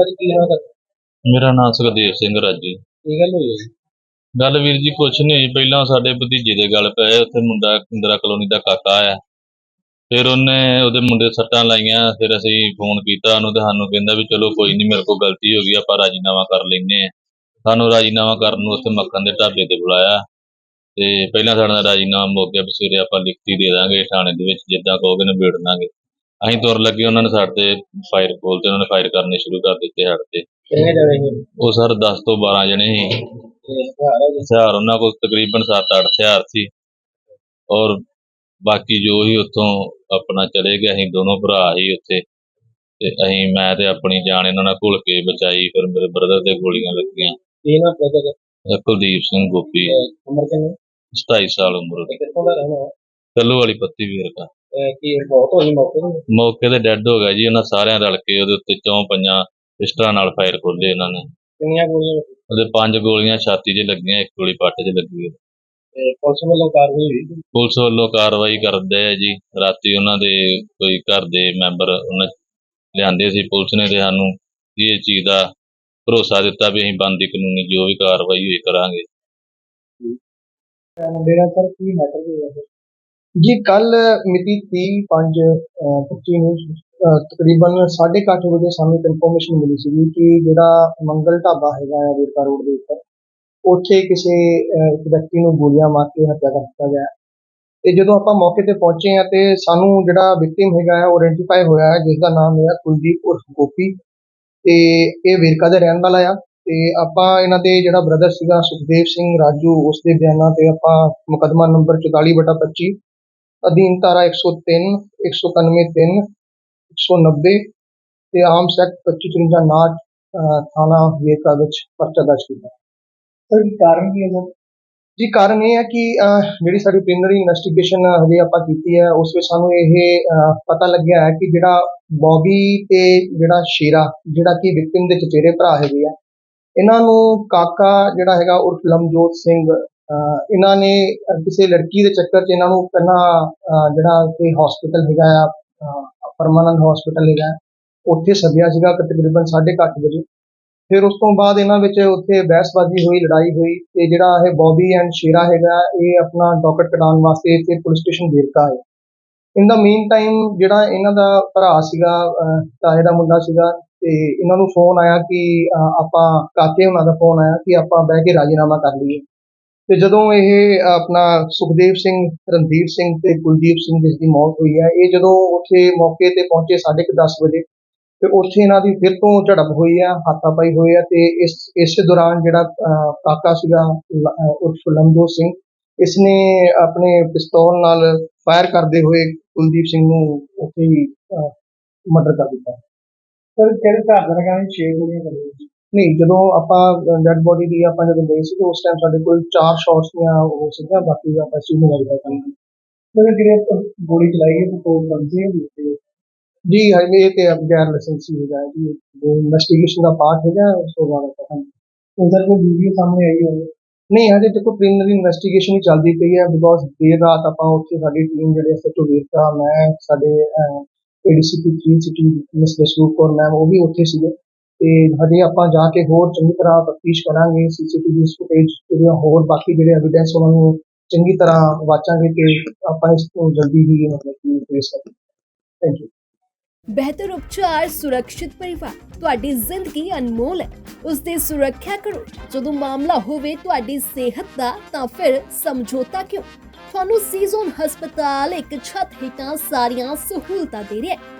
ਭਾਜੀ ਕੀ ਨਾਮ ਦਾ ਮੇਰਾ ਨਾਮ ਸੁਖਦੇਵ ਸਿੰਘ ਰਾਜੀ। ਕੀ ਗੱਲ ਹੋਈ ਹੈ ਜੀ? ਗੱਲ ਵੀਰ ਜੀ ਕੁਛ ਨਹੀਂ ਹੋਈ ਪਹਿਲਾਂ ਸਾਡੇ ਭਤੀਜੇ ਦੇ ਗੱਲ ਪਏ ਉੱਥੇ ਮੁੰਡਾ ਇੰਦਰਾ ਕਲੋਨੀ ਦਾ ਕਾਕਾ ਆਇਆ। ਫਿਰ ਉਹਨੇ ਉਹਦੇ ਮੁੰਡੇ ਦੇ ਸੱਟਾਂ ਲਾਈਆਂ ਫਿਰ ਅਸੀਂ ਫੋਨ ਕੀਤਾ ਉਹਨੂੰ ਤੇ ਸਾਨੂੰ ਕਹਿੰਦਾ ਵੀ ਚਲੋ ਕੋਈ ਨਹੀਂ ਮੇਰੇ ਕੋਲ ਗਲਤੀ ਹੋ ਗਈ ਆਪਾਂ ਰਾਜੀਨਾਮਾ ਕਰ ਲੈਨੇ ਆ ਸਾਨੂੰ ਰਾਜੀਨਾਮਾ ਕਰਨ ਨੂੰ ਉੱਥੇ ਮੱਖਣ ਦੇ ਢਾਬੇ ਤੇ ਬੁਲਾਇਆ। ਤੇ ਪਹਿਲਾਂ ਸਾਡਾ ਰਾਜੀਨਾਮਾ ਮੁੱਕ ਗਿਆ ਵੀ ਸਵੇਰੇ ਆਪਾਂ ਲਿਖਤੀ ਦੇ ਦਾਂਗੇ ਥਾਣੇ ਦੇ ਵਿੱਚ ਜਿੱਦਾਂ ਕਹੋਗੇ ਨਿਬੇੜ ਦਾਂਗੇ। ਅਸੀਂ ਤੁਰ ਲੱਗੇ ਉਹਨਾਂ ਨੇ ਸਾਡੇ ਤੇ ਫਾਇਰ ਖੋਲ ਤੇ ਉਹਨਾਂ ਨੇ ਫਾਇਰ ਕਰਨੇ ਸ਼ੁਰੂ ਕਰ ਦਿੱਤੇ ਸਾਡੇ ਤੇ। ਕਿੰਨੇ ਜਣੇ ਸੀ? ਉਹ ਸਰ 10 ਤੋਂ 12 ਜਣੇ ਸੀ। ਤੇ ਹਥਿਆਰ? ਹਥਿਆਰ ਉਹਨਾਂ ਕੋਲ ਤਕਰੀਬਨ 7-8 ਹਥਿਆਰ ਸੀ। ਔਰ ਬਾਕੀ ਜੋ ਹੀ ਉੱਥੋਂ ਆਪਣਾ ਚਲੇ ਗਏ ਅਸੀਂ ਦੋਨੋਂ ਭਰਾ ਹੀ ਉੱਥੇ। ਤੇ ਅਸੀਂ ਮੈਂ ਤੇ ਆਪਣੀ ਜਾਨ ਇਹਨਾਂ ਨਾਲ ਘੁਲ ਕੇ ਬਚਾਈ ਫਿਰ ਮੇਰੇ ਬ੍ਰਦਰ ਦੇ ਗੋਲੀਆਂ ਲੱਗੀਆਂ। ਕੀ ਨਾ ਕੁਲਦੀਪ ਸਿੰਘ ਗੋਪੀ। ਉਮਰ ਕਿੰਨੀ? 27 ਸਾਲ ਉਮਰ ਦੇ ਕਿੱਥੋਂ ਦਾ ਰਹਿਣਾ ਕੱਲੂ ਵਾਲੀ ਪੱਤੀ ਵੀਰ ਦਾ ਤੇ ਕੀ ਬਹੁਤ ਹੋਈ ਮੌਕੇ ਤੇ? ਮੌਕੇ ਤੇ ਡੈੱਡ ਹੋ ਗਿਆ ਜੀ ਉਹਨਾਂ ਸਾਰਿਆਂ ਰਲ ਕੇ ਉਹਦੇ ਉੱਤੇ ਚੌਂ ਪੰਜਾਂ ਪਿਸਟਲਾਂ ਨਾਲ ਫਾਇਰ ਖੋਲੇ ਇਹਨਾਂ ਨੇ। ਕਿੰਨੀਆਂ ਗੋਲੀਆਂ? ਉਹਦੇ ਪੰਜ ਗੋਲੀਆਂ ਛਾਤੀ 'ਚ ਲੱਗੀਆਂ ਇੱਕ ਗੋਲੀ ਪੱਟ 'ਚ ਲੱਗੀ ਹੈ। ਤੇ ਪੁਲਿਸ ਵੱਲੋਂ ਕਾਰਵਾਈ ਹੋਈ ਸੀ? ਪੁਲਿਸ ਵੱਲੋਂ ਕਾਰਵਾਈ ਕਰਦੇ ਆ ਜੀ। ਰਾਤੀ ਉਹਨਾਂ ਦੇ ਕੋਈ ਘਰ ਦੇ ਮੈਂਬਰ ਉਹਨਾਂ ਲਿਆਂਦੇ ਸੀ ਪੁਲਿਸ ਨੇ ਤੇ ਸਾਨੂੰ ਇਹ ਚੀਜ਼ ਦਾ ਭਰੋਸਾ ਦਿੱਤਾ ਵੀ ਅਸੀਂ ਬਣਦੀ ਕਾਨੂੰਨੀ ਜੋ ਵੀ ਕਾਰਵਾਈ ਹੋਈ ਕਰਾਂਗੇ। ਮੇਰਾ ਸਰ ਕੀ ਮੈਟਰ ਹੋਇਆ ਜੀ ਕੱਲ ਮਿਤੀ 30 5 25 ਨੂੰ ਅਹ, ਤਕਰੀਬਨ 8:30 ਵਜੇ ਸਾਨੂੰ ਇੱਕ ਇਨਫੋਰਮੇਸ਼ਨ ਮਿਲੀ ਸੀ ਕਿ ਜਿਹੜਾ ਮੰਗਲ ਢਾਬਾ ਹੈਗਾ ਆ ਵੇਰਕਾ ਰੋਡ ਦੇ ਉੱਪਰ ਉੱਥੇ ਕਿਸੇ ਇੱਕ ਵਿਅਕਤੀ ਨੂੰ ਗੋਲੀਆਂ ਮਾਰ ਕੇ ਹੱਤਿਆ ਕਰ ਦਿੱਤਾ ਗਿਆ ਹੈ। ਤੇ ਜਦੋਂ ਆਪਾਂ ਮੌਕੇ ਤੇ ਪਹੁੰਚੇ ਆ ਤੇ ਸਾਨੂੰ ਜਿਹੜਾ ਵਿਕਟਿਮ ਹੈਗਾ ਆ ਉਹ ਆਇਡੈਂਟੀਫਾਈ ਹੋਇਆ ਹੈ ਜਿਸ ਦਾ ਨਾਮ ਹੈ ਕੁਲਦੀਪ ਉਰਫ ਗੋਪੀ ਤੇ ਇਹ ਵੇਰਕਾ ਦਾ ਰਹਿਣ ਵਾਲਾ ਆ ਤੇ ਆਪਾਂ ਇਹਨਾਂ ਦੇ ਜਿਹੜਾ ਬ੍ਰਦਰ ਸੀਗਾ ਸੁਖਦੇਵ ਸਿੰਘ ਰਾਜੂ ਉਸ ਦੇ ਬਿਆਨਾਂ ਤੇ ਆਪਾਂ ਮੁਕੱਦਮਾ ਨੰਬਰ 44/25 ਅਧੀਨ ਧਾਰਾ 103 191 3 190 ਤੇ ਆਮ ਸੈਕਟ 2553 ਅਹ, ਥਾਣਾ ਵੇਰਕਾ ਵਿੱਚ ਪਰਚਾ ਦਰਜ ਕੀਤਾ। ਸਰ ਕਾਰਨ ਕੀ ਹੈ ਸਰ? ਜੀ ਕਾਰਨ ਇਹ ਹੈ ਕਿ ਜਿਹੜੀ ਸਾਡੀ ਪ੍ਰੀਲਿਮਿਨਰੀ ਇਨਵੈਸਟੀਗੇਸ਼ਨ ਹਜੇ ਆਪਾਂ ਕੀਤੀ ਹੈ ਉਸ ਵਿੱਚ ਸਾਨੂੰ ਇਹ ਪਤਾ ਲੱਗਿਆ ਹੈ ਕਿ ਜਿਹੜਾ ਬੌਬੀ ਤੇ ਜਿਹੜਾ ਸ਼ੇਰਾ ਜਿਹੜਾ ਕਿ ਵਿਕਟਿਮ ਦੇ ਚਚੇਰੇ ਭਰਾ ਹੈਗੇ ਆ ਇਹਨਾਂ ਨੂੰ ਕਾਕਾ ਜਿਹੜਾ ਹੈਗਾ ਉਰਫ ਲਮਜੋਤ ਸਿੰਘ ਇਹਨਾਂ ਨੇ ਕਿਸੇ ਲੜਕੀ ਦੇ ਚੱਕਰ 'ਚ ਇਹਨਾਂ ਨੂੰ ਪਹਿਲਾਂ ਜਿਹੜਾ ਕਿ ਹਸਪੀਟਲ ਹੈਗਾ ਆ ਪਰਮਾਨੰਦ ਹਸਪੀਟਲ ਹੈਗਾ, ਉੱਥੇ ਸੱਦਿਆ ਸੀਗਾ ਤਕਰੀਬਨ 8:30 ਵਜੇ। ਫਿਰ ਉਸ ਤੋਂ ਬਾਅਦ ਇਹਨਾਂ ਵਿੱਚ ਉੱਥੇ ਬਹਿਸਬਾਜ਼ੀ ਹੋਈ, ਲੜਾਈ ਹੋਈ ਤੇ ਜਿਹੜਾ ਇਹ ਬੌਬੀ ਐਂਡ ਸ਼ੇਰਾ ਹੈਗਾ, ਇਹ ਆਪਣਾ ਡਾਕਟ ਕਢਾਉਣ ਵਾਸਤੇ ਇੱਥੇ ਪੁਲਿਸ ਸਟੇਸ਼ਨ ਵੇਰਕਾ ਹੈ ਇਨ ਦਾ ਮੀਨ ਟਾਈਮ ਜਿਹੜਾ ਇਹਨਾਂ ਦਾ ਭਰਾ ਸੀਗਾ ਤਾਏ ਦਾ ਮੁੰਡਾ ਸੀਗਾ ਤੇ ਇਹਨਾਂ ਨੂੰ ਫੋਨ ਆਇਆ ਕਿ ਆਪਾਂ, ਕਾਕੇ ਉਹਨਾਂ ਦਾ ਫੋਨ ਆਇਆ ਕਿ ਆਪਾਂ ਬਹਿ ਕੇ ਰਾਜੀਨਾਮਾ ਕਰ ਲਈਏ। ਤੇ ਜਦੋਂ ਇਹ ਆਪਣਾ ਸੁਖਦੇਵ ਸਿੰਘ, ਰਣਦੀਪ ਸਿੰਘ ਤੇ ਕੁਲਦੀਪ ਸਿੰਘ ਜਿਸ ਦੀ ਮੌਤ ਹੋਈ ਹੈ, ਇਹ ਜਦੋਂ ਉੱਥੇ ਮੌਕੇ ਤੇ ਪਹੁੰਚੇ 10:30 ਵਜੇ, ਤੇ ਉੱਥੇ ਇਹਨਾਂ ਦੀ ਫਿਰ ਤੋਂ ਝੜਪ ਹੋਈ ਆ ਹਾਥਾਪਾਈ ਹੋਈ ਆ ਤੇ ਇਸ ਇਸ ਦੌਰਾਨ ਜਿਹੜਾ ਕਾਕਾ ਸੀਗਾ ਉਰਫ ਲਮਜੋਤ ਸਿੰਘ, ਇਸਨੇ ਆਪਣੇ ਪਿਸਤੌਲ ਨਾਲ ਫਾਇਰ ਕਰਦੇ ਹੋਏ ਕੁਲਦੀਪ ਸਿੰਘ ਨੂੰ ਉੱਥੇ ਹੀ ਮਰਡਰ ਕਰ ਦਿੱਤਾ। ਸਰ, ਕਿਹੜੇ ਘਰ ਦਾ ਲਗਾਣੇ 6 ਗੋਲੀਆਂ ਕਰੀਆਂ ਨਹੀਂ, ਜਦੋਂ ਆਪਾਂ ਡੈਡ ਬੋਡੀ ਦੀ ਆਪਾਂ ਜਦੋਂ ਗਏ ਸੀ ਤੇ ਉਸ ਟਾਈਮ ਸਾਡੇ ਕੋਲ ਚਾਰ ਸ਼ਾਟਸ ਦੀਆਂ ਉਹ ਸੀਗੀਆਂ, ਬਾਕੀ ਆਪਾਂ ਸੀ ਨੂੰ ਵੈਰੀਫਾਈ ਕਰਨਾ ਸਰ ਜਿਹੜੇ ਗੋਲੀ ਚਲਾਈ ਹੈ, ਉਹ ਕੋਲ ਬੰਦੇ ਹੈ ਜੀ ਹਾਈਵੇ ਤੇ ਅਬ ਗੈਰ ਲਾਇਸੈਂਸੀ ਹੋ ਜਾਏ ਜੀ ਇਨਵੈਸਟੀਗੇਸ਼ਨ ਦਾ ਪਾਰਟ ਹੈਗਾ, ਉਸ ਤੋਂ ਬਾਅਦ ਆਪਾਂ ਉਹ ਸਰ ਕੋਈ ਵੀਡੀਓ ਸਾਹਮਣੇ ਆਈ ਹੋਵੇ ਨਹੀਂ, ਹਜੇ ਦੇਖੋ ਪ੍ਰੀਲਿਮਿਨਰੀ ਇਨਵੈਸਟੀਗੇਸ਼ਨ ਹੀ ਚੱਲਦੀ ਪਈ ਹੈ ਬਿਕੋਜ਼ ਦੇਰ ਰਾਤ ਆਪਾਂ ਉੱਥੇ ਸਾਡੀ ਟੀਮ ਜਿਹੜੇ ਐਸਐਚਓ ਵੇਰਕਾ ਮੈਂ, ਸਾਡੇ ADCP 3 city miss Jasroop Kaur ma'am ਉਹ ਵੀ ਉੱਥੇ ਸੀਗੇ। ਤੇ ਹਜੇ ਆਪਾਂ ਜਾ ਕੇ ਹੋਰ ਚੰਗੀ ਤਰ੍ਹਾਂ ਤਫਤੀਸ਼ ਕਰਾਂਗੇ ਸੀਸੀਟੀਵੀ ਫੁਟੇਜ ਜਿਹੜੀਆਂ ਹੋਰ ਬਾਕੀ ਜਿਹੜੇ ਐਵੀਡੈਂਸ ਉਹਨਾਂ ਨੂੰ ਚੰਗੀ ਤਰ੍ਹਾਂ ਵਾਚਾਂਗੇ ਕਿ ਆਪਾਂ ਇਸ ਤੋਂ ਜਲਦੀ ਹੀ ਮਤਲਬ ਕਿ ਫੇਸ ਕਰੀਏ ਥੈਂਕ ਯੂ ਬਿਹਤਰ ਉਪਚਾਰ, ਸੁਰੱਖਿਅਤ ਪਰਿਵਾਰ, ਤੁਹਾਡੀ ਜ਼ਿੰਦਗੀ ਅਨਮੋਲ ਹੈ। ਉਸ ਦੀ ਸੁਰੱਖਿਆ ਕਰੋ। ਜਦੋਂ ਮਾਮਲਾ ਹੋਵੇ ਤੁਹਾਡੀ ਸਿਹਤ ਦਾ, ਤਾਂ ਫਿਰ ਸਮਝੌਤਾ ਕਿਉਂ? ਤੁਹਾਨੂੰ ਸੀਜ਼ਨ ਹਸਪਤਾਲ ਇੱਕ ਛੱਤ ਹੇਠਾਂ ਸਾਰੀਆਂ ਸਹੂਲਤਾਂ ਦੇ ਰਿਹਾ ਹੈ।